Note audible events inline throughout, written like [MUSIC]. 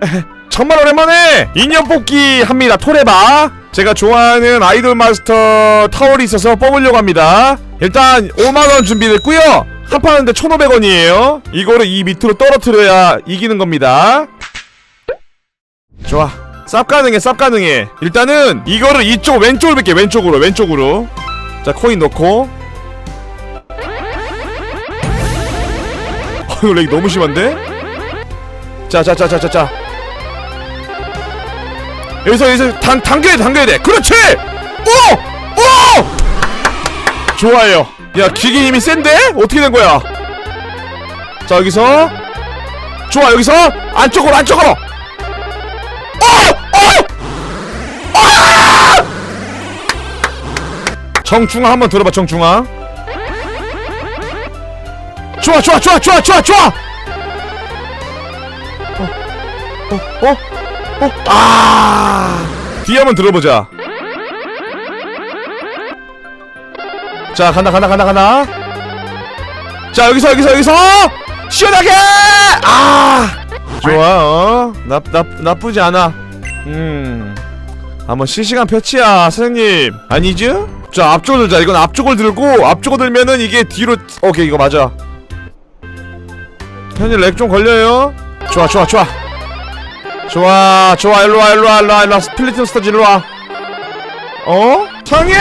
[LAUGHS] 정말 오랜만에 인형 뽑기 합니다. 토레바. 제가 좋아하는 아이돌 마스터 타월이 있어서 뽑으려고 합니다. 일단 5만원 준비됐고요. 한 판인데 1500원이에요. 이거를 이 밑으로 떨어뜨려야 이기는 겁니다. 좋아. 쌉 가능해 쌉 가능해. 일단은 이거를 이쪽 왼쪽으로 뺄게 왼쪽으로 왼쪽으로. 자 코인 넣고. [LAUGHS] 어 이거 렉 너무 심한데? 자 자 자 자 자 자 여기서 여기서 당, 당겨야 돼 당겨야 돼 그렇지! 오! 오! 좋아요 야 기계 힘이 센데? 어떻게 된 거야 자 여기서 좋아 여기서 안쪽으로 안쪽으로 어! 어! 아! 정중앙 한번 들어봐 정중앙 좋아 좋아 좋아 좋아 좋아 좋아 어? 어? 어? 아! 뒤에 한번 들어보자. 자 간다 간다 간다 간다. 자 여기서 여기서 여기서! 시원하게! 아! 좋아 어? 나, 나, 나쁘지 않아. 음. 한번 실시간 패치야 사장님. 아니죠? 자 앞쪽을 들자. 이건 앞쪽을 들고 앞쪽을 들면은 이게 뒤로 오케이 이거 맞아. 현재 렉좀 걸려요. 좋아 좋아 좋아 좋아 좋아 일로와 일로와 일로와 일로와 스플리트 스타즈 일로와 어? 사장님!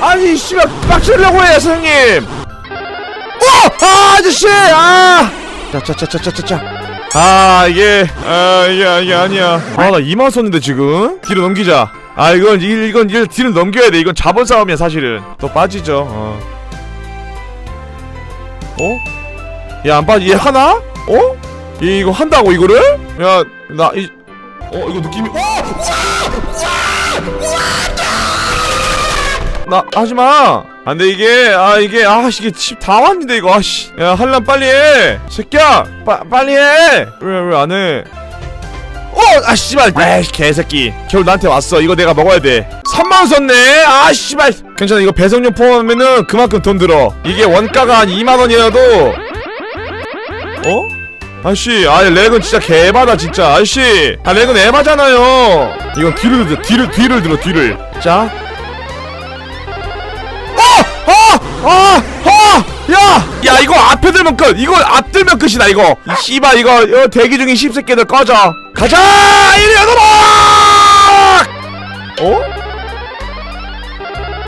아니 씨발 빡치려고 해 사장님 어! 아 아저씨! 아! 자자자자자자자 아 이게 아 이게 이게 아니야 아나 2만 썼는데 지금 뒤로 넘기자 아 이건 일, 이건 일 뒤로 넘겨야 돼 이건 자본 싸움이야 사실은 또 빠지죠 어 어? 야안 빠지 얘 하나? 어? 얘 이거 한다고 이거를? 야 나 이 어 이거 느낌이 어! 나 하지 마! 안돼 이게. 아 이게 아 이게 칩다 왔는데 이거. 아씨. 야 할란 빨리 해! 새끼야! 빠, 빨리 해왜 왜 안 해? 어! 아 씨발! 에이 개새끼. 겨울 나한테 왔어. 이거 내가 먹어야 돼. 3만원 썼네. 아 씨발. 괜찮아 이거 배송료 포함하면은 그만큼 돈 들어. 이게 원가가 한 2만원이라도. 어? 아씨 아 렉은 진짜 개바다 진짜 아씨 아 렉은 에바잖아요 이건 뒤를 들어 뒤를 뒤를 들어 뒤를 자 어! 어! 어! 야! 야 이거 앞에 들면 끝! 이거 앞 들면 끝이다 이거! 이 씨발 이거 어, 대기 중인 씹새끼들 꺼져! 가자! 이리 오너라! 어?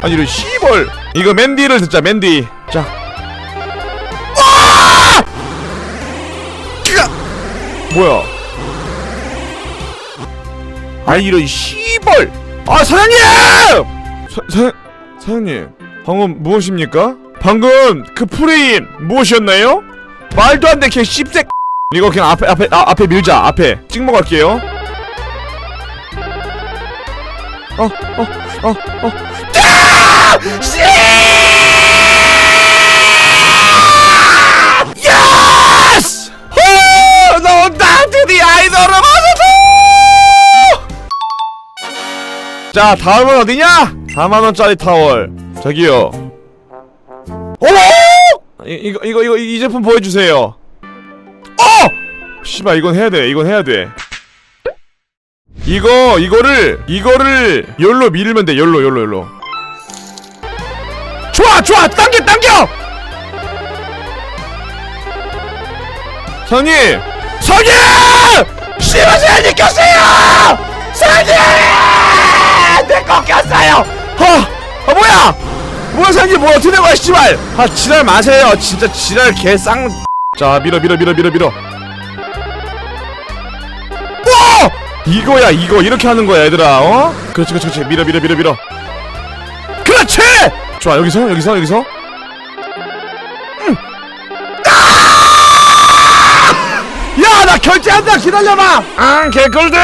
아니 이런 씨벌 이거 맨디를 듣자 맨디 뭐야 아 이런 씨벌 아 사장님! 사, 사, 사장님 방금 무엇입니까? 방금 그 프레임 무엇이었나요? 말도 안 돼, 걔 씹새. 이거 그냥 앞에 앞에 아, 앞에 밀자. 앞에 찍먹 할게요. 어, 어, 어, 어. 야! 씨! 자, 다음은 어디냐? 4만원짜리 타월. 저기요. 어머! 이, 이거, 이거, 이거, 이 제품 보여주세요. 어! 씨발, 이건 해야 돼. 이건 해야 돼. 이거, 이거를, 이거를, 열로 밀면 돼. 열로, 열로, 열로. 좋아, 좋아! 당겨, 당겨! 성님! 성님! 씨발, 제가 꼈어요! 성님! 내거 꼈어요! 어! 아 뭐야! 뭐야 사장님 뭐야 어떻게 된 거야 씨발! 아 지랄 마세요 진짜 지랄 개쌍 자 밀어 밀어 밀어 밀어 밀어 오! 이거야 이거 이렇게 하는 거야 얘들아 어? 그렇지 그렇지 그렇지 밀어 밀어 밀어 밀어 그렇지! 좋아 여기서 여기서 여기서 음. 아! 결제한다 기다려봐 아 개꿀들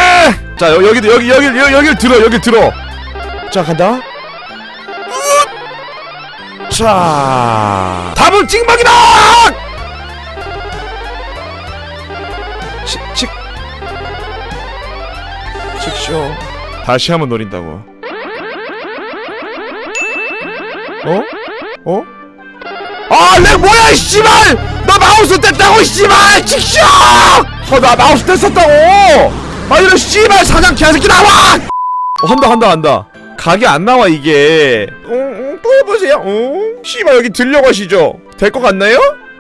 자 여, 여기 여기 여기 여기 여기 들어 여기 들어 자 간다 자, 답은 찍먹이다! 칙, 칙. 칙쇼. 다시 한번 노린다고. 어? 어? 아, 렉 뭐야, 이 씨발! 나 마우스 뗐다고, 이 씨발! 칙쇼! 어, 나 마우스 뗐었다고! 아 이런 씨발 사장 개새끼 나와 어, 한다 한다 한다 각이 안 나와 이게 어, 어, 또 해보세요 어? 씨발 여기 들려고 하시죠 될 것 같나요?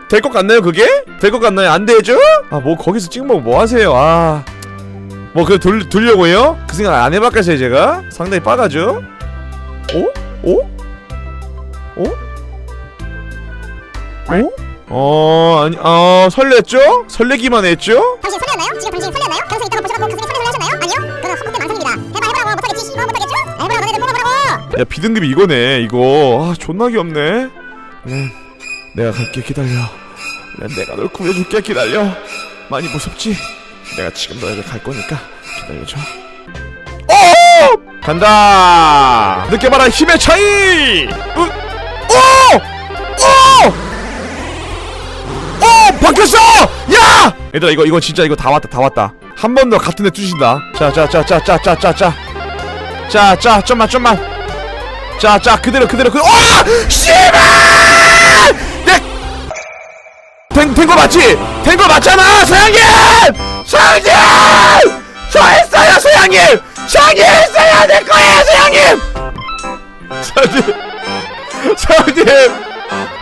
될 것 같나요 그게? 될 것 같나요? 안 되죠? 아 뭐 거기서 찍으면 뭐 하세요 아 뭐 그래 돌, 돌려고 해요? 그 생각 안 해봤겠어요 제가? 상당히 빠가죠? 오? 오? 오? 오? 어 아니 어 설렜죠? 설레기만 했죠? 당신 설레었나요? 지금 당신 설레었나요? 평소 있다가 보셔갖고 그 중에 설레 설레하셨나요? 아니요? 야 비등급이 이거네 이거 아 존나 귀엽네 렌 내가 갈게 기다려 렌 내가 널 구해줄게 기다려 많이 무섭지? 내가 지금 너에게 갈 거니까 기다려줘 오! 간다 느껴봐라 힘의 차이 으, 오! 바뀌었어! 야! 얘들아 이거 이거 진짜 이거 다 왔다 다 왔다 한 번 더 같은 데 뚜신다 자자자자자자자자 자, 자, 좀만, 좀만. 자, 자, 그대로, 그대로, 그, 어! 씨발! 내, 된, 된거 맞지? 된 거 맞잖아, 소양님! 소양님! 저 했어요, 소양님! 소양님 했어요, 내 거예요, 소양님! 소양님! 소양님!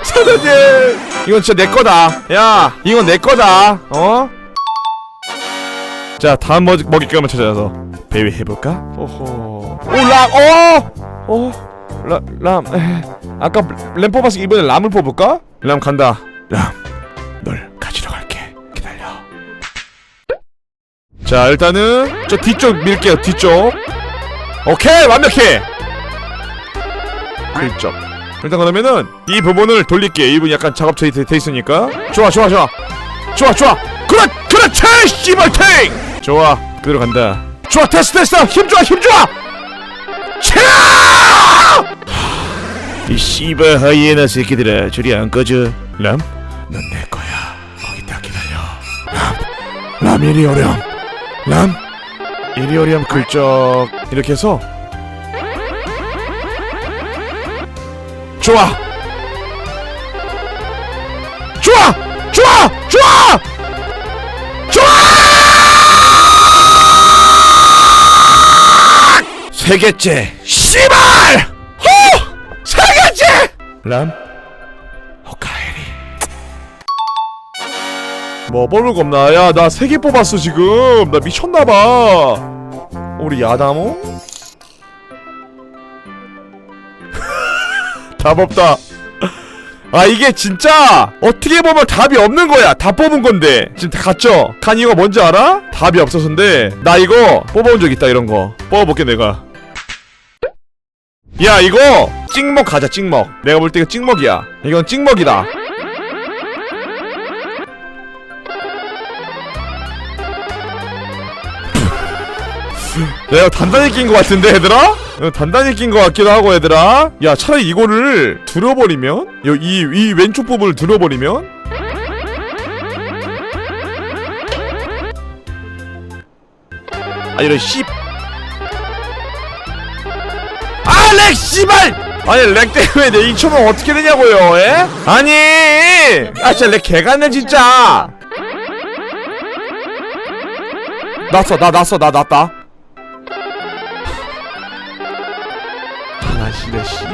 소양님! 이건 진짜 내 거다. 야, 이건 내 거다. 어? 자 다음 먹, 먹잇감을 찾아서 배회해볼까? 오호 오람 어! 어! 라, 람. 에. [LAUGHS] 아까 램 뽑았으니 이번에 람을 뽑을까? 람 간다. 람널 가지러 갈게. 기다려. 자 일단은 저 뒤쪽 밀게요 뒤쪽. 오케이 완벽해 글적 일단 그러면은 이 부분을 돌릴게 이 부분 약간 작업체 돼, 돼 있으니까. 좋아 좋아 좋아. 좋아 좋아. 그렇 그렇지 씨발 탱! 좋아 그대로 간다. 좋아 됐어 됐어. 힘 좋아 힘 좋아. 차! 이 씨발 하이에나 새끼들아 저리 안 꺼져. 람? 넌 내 거야. 거기다 기다려. 람! 람 이리 오렴. 람! 이리 오렴 글쩍. 이렇게 해서. 좋아! 좋아! 좋아! 좋아! 세 개째. 씨발 람 호카에리. 뭐 뽑을 거 없나. 야 나 세 개 뽑았어 지금. 나 미쳤나봐. 우리 야다모 [LAUGHS] 답 없다. 아 이게 진짜 어떻게 보면 답이 없는 거야. 다 뽑은 건데. 지금 다 갔죠? 간 이유가 뭔지 알아? 답이 없어서인데. 나 이거 뽑아본 적 있다 이런 거. 뽑아볼게 내가 야 이거 찍먹 가자 찍먹. 내가 볼 때 이거 찍먹이야. 이건 찍먹이다. 내가 단단히 낀 것 같은데 얘들아? 어, 단단히 낀 것 같기도 하고 얘들아. 야 차라리 이거를 들어버리면? 이, 이, 이 왼쪽 부분을 들어버리면? 아 이런 씨 렉, 씨발! 아니, 렉 때문에 내 2초면 어떻게 되냐고요, 예? 아니! 아, 진짜 렉 개같네, 진짜! 났어, 나 났어, 나 났다. 하나, 씨네, 씨.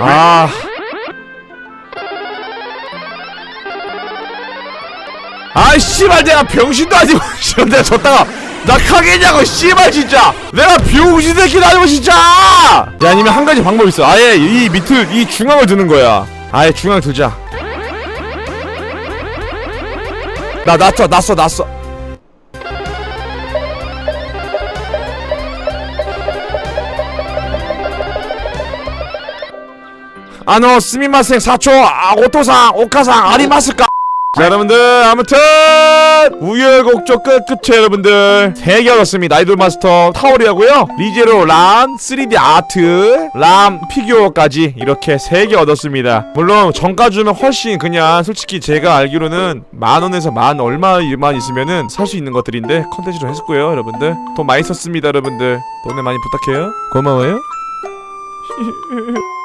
아. 아, 씨발, 내가 병신도 아니고, [LAUGHS] 내가 졌다가. 나 가겠냐고 씨발 진짜. 내가 병신 새끼도 아니고 진짜. 야 아니면 한 가지 방법 있어. 아예 이 밑을 이 중앙을 드는 거야. 아예 중앙 두자. 나 났어 났어 났어 아노 스미마생 사초 아 오토상 오카상 아리마스까 자 여러분들 아무튼 우여곡절 끝끝에 여러분들 3개 얻었습니다. 아이돌 마스터 타월이하고요. 리제로 람 3D 아트 람 피규어까지 이렇게 3개 얻었습니다. 물론 정가 주면 훨씬 그냥 솔직히 제가 알기로는 만원에서 만 얼마만 있으면은 살 수 있는 것들인데 컨텐츠로 했었고요 여러분들. 돈 많이 썼습니다 여러분들. 돈에 많이 부탁해요. 고마워요 [LAUGHS]